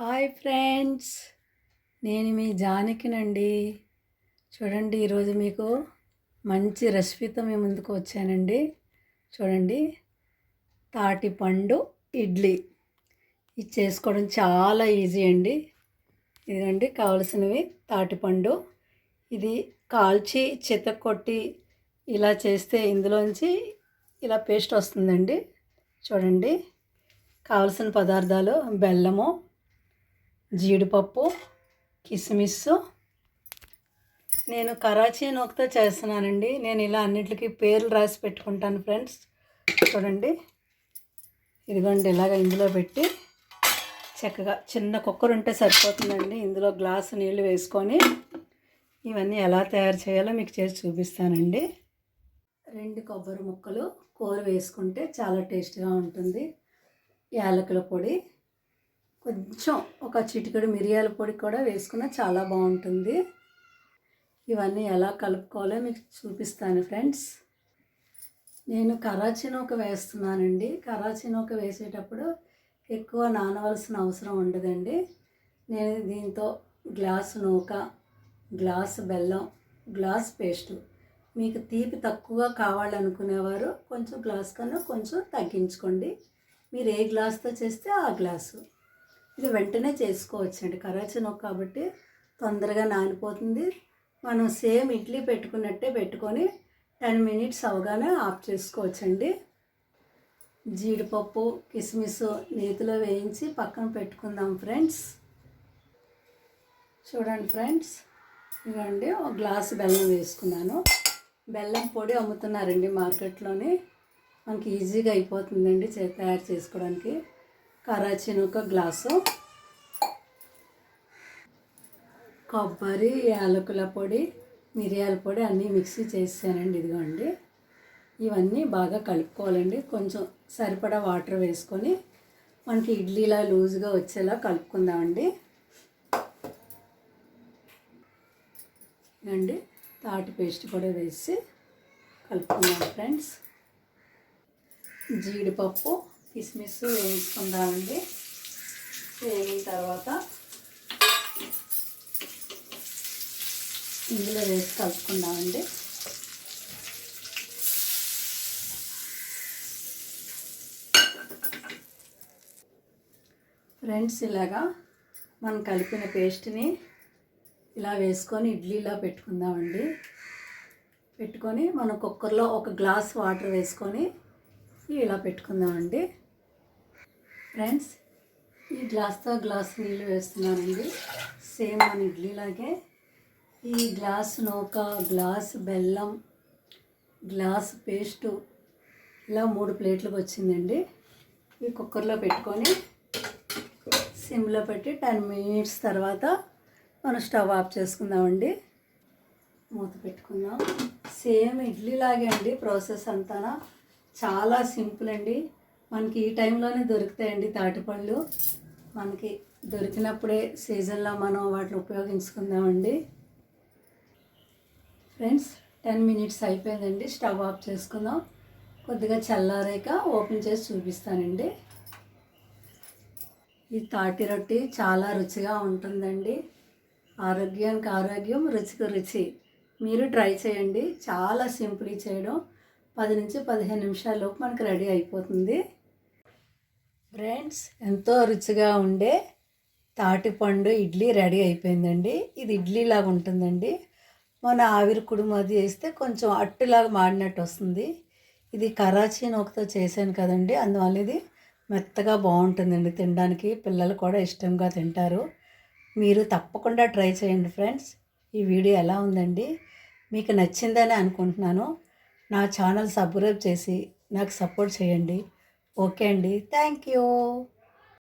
Hi friends. నేను మీ జానకినండి. చూడండి ఈరోజు మీకు మంచి రెసిపీతో మీ ముందుకు వచ్చానండి. చూడండి తాటి పండు ఇడ్లీ. ఇది చేసుకోవడం చాలా ఈజీ అండి. ఇదండి కావలసినవి తాటిపండు ఇది కాల్చి కొట్టి ఇలా చేస్తే ఇందులోంచి ఇలా పేస్ట్ వస్తుందండి. చూడండి కావలసిన పదార్థాలు బెల్లము జీడిపప్పు కిస్మిస్ నేను కరాచీ నూకతో చేస్తున్నానండి. నేను ఇలా అన్నిటికీ పేర్లు రాసి పెట్టుకుంటాను ఫ్రెండ్స్. చూడండి. ఇదిగోండి ఇలాగ ఇందులో పెట్టి చక్కగా చిన్న కుక్కర్ ఉంటే సరిపోతుందండి. ఇందులో గ్లాసు నీళ్ళు వేసుకొని ఇవన్నీ ఎలా తయారు చేయాలో మీకు చేసి చూపిస్తానండి. రెండు కొబ్బరి ముక్కలు కూర వేసుకుంటే చాలా టేస్ట్గా ఉంటుంది. యాలకుల పొడి కొంచెం ఒక చిటికెడు మిరియాల పొడి కూడా వేసుకున్న చాలా బాగుంటుంది. ఇవన్నీ ఎలా కలుపుకోవాలో మీకు చూపిస్తాను ఫ్రెండ్స్. నేను కరాచీ నూక వేస్తున్నానండి. కరాచీ నూక వేసేటప్పుడు ఎక్కువ నానవలసిన అవసరం ఉండదండి. నేను దీంతో గ్లాసు నూక గ్లాసు బెల్లం గ్లాస్ పేస్టు. మీకు తీపి తక్కువ కావాలనుకునేవారు కొంచెం గ్లాస్ కన్నా కొంచెం తగ్గించుకోండి. మీరు ఏ గ్లాస్తో చేస్తే ఆ గ్లాసు. ఇది వెంటనే చేసుకోవచ్చండి. కరాచీ కాబట్టి తొందరగా నానిపోతుంది. మనం సేమ్ ఇడ్లీ పెట్టుకున్నట్టే పెట్టుకొని టెన్ మినిట్స్ అవగానే ఆఫ్ చేసుకోవచ్చండి. జీడిపప్పు కిస్మిస్ నేతిలో వేయించి పక్కన పెట్టుకుందాం ఫ్రెండ్స్. చూడండి ఫ్రెండ్స్. ఇదండి ఒక గ్లాసు బెల్లం వేసుకున్నాను. బెల్లం పొడి అమ్ముతున్నారండి మార్కెట్లోని. మనకి ఈజీగా అయిపోతుందండి తయారు చేసుకోవడానికి. కరాచీని ఒక గ్లాసు. కొబ్బరి యాలకుల పొడి మిరియాల పొడి అన్నీ మిక్సీ చేసానండి ఇదిగోండి. ఇవన్నీ బాగా కలుపుకోవాలండి. కొంచెం సరిపడా వాటర్ వేసుకొని మనకి ఇడ్లీలా లూజ్గా వచ్చేలా కలుపుకుందామండి. అండి తాటి పేస్ట్ కూడా వేసి కలుపుకుందాం ఫ్రెండ్స్. జీడిపప్పు కిస్మిస్ వేసుకుందామండి. వేగిన తర్వాత ఇందులో వేసి కలుపుకుందామండి. ఫ్రెండ్స్ ఇలాగా మనం కలిపిన పేస్ట్ని ఇలా వేసుకొని ఇడ్లీలా పెట్టుకుందామండి. పెట్టుకొని మనం కుక్కర్లో ఒక గ్లాస్ వాటర్ వేసుకొని ఇలా పెట్టుకుందామండి. ఫ్రెండ్స్ ఈ గ్లాస్తో గ్లాస్ నీళ్ళు వేస్తున్నానండి. సేమ్ మన ఇడ్లీలాగే. ఈ గ్లాస్ నూక గ్లాస్ బెల్లం గ్లాస్ పేస్టు ఇలా మూడు ప్లేట్లకు వచ్చిందండి. ఈ కుక్కర్లో పెట్టుకొని సిమ్లో పెట్టి టెన్ మినిట్స్ తర్వాత మనం స్టవ్ ఆఫ్ చేసుకుందామండి. మూత పెట్టుకుందాం. సేమ్ ఇడ్లీలాగే అండి ప్రాసెస్ అంతా చాలా సింపుల్ అండి. మనకి ఈ టైంలోనే దొరుకుతాయండి తాటిపళ్ళు. మనకి దొరికినప్పుడే సీజన్లో మనం వాటిని ఉపయోగించుకుందామండి. ఫ్రెండ్స్ టెన్ మినిట్స్ అయిపోయిందండి. స్టవ్ ఆఫ్ చేసుకుందాం. కొద్దిగా చల్లారాక ఓపెన్ చేసి చూపిస్తానండి. ఈ తాటి రొట్టి చాలా రుచిగా ఉంటుందండి. ఆరోగ్యానికి ఆరోగ్యం రుచికి రుచి. మీరు ట్రై చేయండి. చాలా సింపుల్ చేయడం. పది నుంచి పదిహేను నిమిషాల్లోపు మనకు రెడీ అయిపోతుంది. ఫ్రెండ్స్ ఎంతో రుచిగా ఉండే తాటిపండు ఇడ్లీ రెడీ అయిపోయిందండి. ఇది ఇడ్లీ లాగా ఉంటుందండి. మన ఆవిరి కుడుమది వేస్తే కొంచెం అట్టులాగా మాడినట్టు వస్తుంది. ఇది కరాచీ నూకతో చేశాను కదండి. అందువల్ల ఇది మెత్తగా బాగుంటుందండి తినడానికి. పిల్లలు కూడా ఇష్టంగా తింటారు. మీరు తప్పకుండా ట్రై చేయండి ఫ్రెండ్స్. ఈ వీడియో ఎలా ఉందండి? మీకు నచ్చిందని అనుకుంటున్నాను. నా ఛానల్ సబ్స్క్రైబ్ చేసి నాకు సపోర్ట్ చేయండి. ఓకే అండి. Thank you